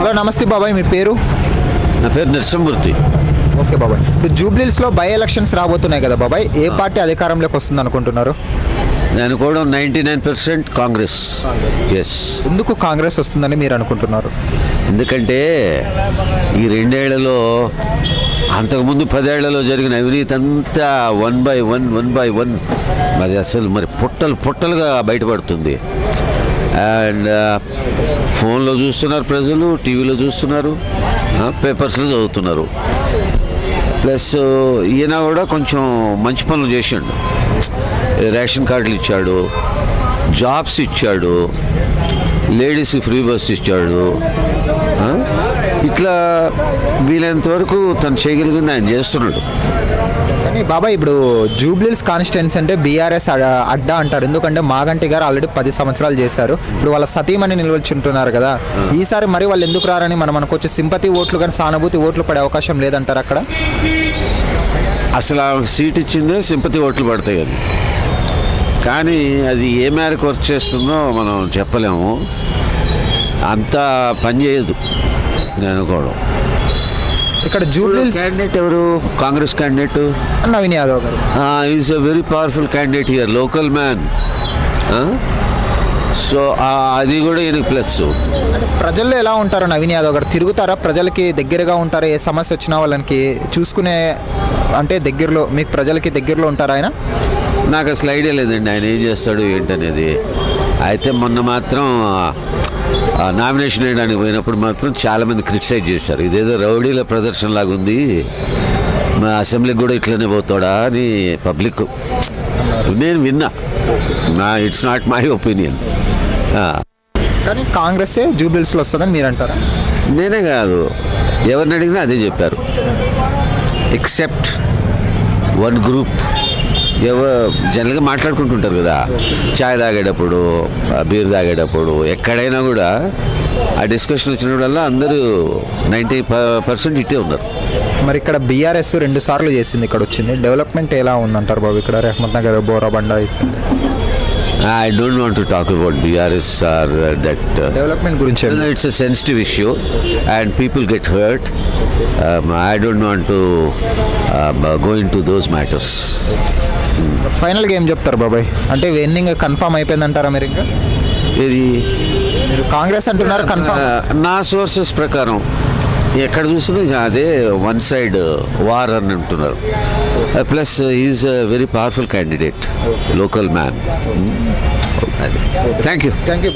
Hello నమస్తే బాబాయ్ మీ పేరు? నా పేరు నరసింహమూర్తి. ఓకే బాబాయ్. ఇప్పుడు జూబ్లీస్లో బై ఎలక్షన్స్ రాబోతున్నాయి కదా బాబాయ్ ఏ పార్టీ అధికారంలోకి వస్తుంది అనుకుంటున్నారు? నేను కూడా ninety nine percent Congress. Yes ఎందుకు కాంగ్రెస్ వస్తుందని మీరు అనుకుంటున్నారు? ఎందుకంటే ఈ రెండేళ్ళలో అంతకుముందు పదేళ్ళలో జరిగిన అవినీతి అంతా one by one one by one. అది అసలు మరి పుట్టలు పుట్టలుగా బయటపడుతుంది. అండ్ ఫోన్లో uh, చూస్తున్నారు ప్రజలు టీవీలో చూస్తున్నారు పేపర్స్లో చదువుతున్నారు. ప్లస్ ఈయన కూడా కొంచెం మంచి పనులు చేసిండు. రేషన్ కార్డులు ఇచ్చాడు జాబ్స్ ఇచ్చాడు లేడీస్కి ఫ్రీ బస్ ఇచ్చాడు ఇట్లా వీలైనంత వరకు తను చేయగలిగింది ఆయన చేస్తున్నాడు. కానీ బాబాయ్ ఇప్పుడు జూబ్లీస్ కాన్స్టిట్యున్సీ అంటే బీఆర్ఎస్ అడ్డా అంటారు. ఎందుకంటే మాగంటి గారు ఆల్రెడీ పది సంవత్సరాలు చేశారు. ఇప్పుడు వాళ్ళ సతీమణి నిల్వచుంటున్నారు కదా. ఈసారి మరి వాళ్ళు ఎందుకు రారని మనం అనుకోవచ్చు. సింపతి ఓట్లు కానీ సానుభూతి ఓట్లు పడే అవకాశం లేదంటారు అక్కడ? అసలు ఆ సీట్ ఇచ్చిందే సింపతి ఓట్లు పడతాయి అది కానీ అది ఏ మేరకు వర్క్ చేస్తుందో మనం చెప్పలేము. అంతా పనిచేయదు నేను అనుకోవడం ఇక్కడ జూబ్లీస్ క్యాండిడేట్ ఎవరు? కాంగ్రెస్ క్యాండిడేట్ నవీన్ యాదవ్ గారు. Is a very powerful candidate here local man so అది కూడా ఈయనకి ప్లస్ అంటే ప్రజల్లో ఎలా ఉంటారు నవీన్ యాదవ్ గారు? తిరుగుతారా? ప్రజలకి దగ్గరగా ఉంటారా? ఏ సమస్య వచ్చినా వాళ్ళకి చూసుకునే అంటే దగ్గరలో మీకు ప్రజలకి దగ్గరలో ఉంటారా ఆయన? నాకు అసలు ఐడియా లేదండి ఆయన ఏం చేస్తాడు ఏంటనేది. అయితే మొన్న మాత్రం నామినేషన్ వేయడానికి పోయినప్పుడు మాత్రం చాలామంది క్రిటిసైజ్ చేశారు. ఇదేదో రౌడీల ప్రదర్శన లాగా ఉంది. మా అసెంబ్లీకి కూడా ఇట్లనే పోతాడా అని పబ్లిక్ నేను విన్నా. నా ఇట్స్ నాట్ మై ఒపీనియన్ కానీ కాంగ్రెసే జూబిల్స్లో వస్తుందని మీరు అంటారా నేనే కాదు. ఎవరిని అడిగినా అదే చెప్పారు. ఎక్సెప్ట్ వన్ గ్రూప్ ఎవరు జనరల్గా మాట్లాడుకుంటుంటారు కదా. చాయ్ తాగేటప్పుడు బీర్ తాగేటప్పుడు ఎక్కడైనా కూడా ఆ డిస్కషన్ వచ్చినప్పుడల్లా అందరూ నైంటీ పర్సెంట్ ఇట్టే ఉన్నారు. మరి ఇక్కడ బీఆర్ఎస్ రెండు సార్లు చేసింది ఇక్కడ వచ్చింది డెవలప్మెంట్ ఎలా ఉందంటారు బాబు ఇక్కడ? రెహమత్ నగర్ బోరాబండ వేసింది I don't want to talk about BRS or that development గురించి No, no, it's a sensitive issue and people get hurt. Um, I don't want to um, uh, go into those matters. ఫైనల్గా ఏం చెప్తారు బాబాయ్ అంటే ఎన్నింగ్ confirm అయిపోయిందంటారా మీరు ఇంకా ఇది మీరు కాంగ్రెస్ అంటున్నారు కన్ఫర్మ్ uh, నా సోర్సెస్ ప్రకారం ఎక్కడ చూసినా ఇక అదే వన్ సైడ్ వార్ అని అంటున్నారు. Plus is a very powerful candidate local man thank you thank you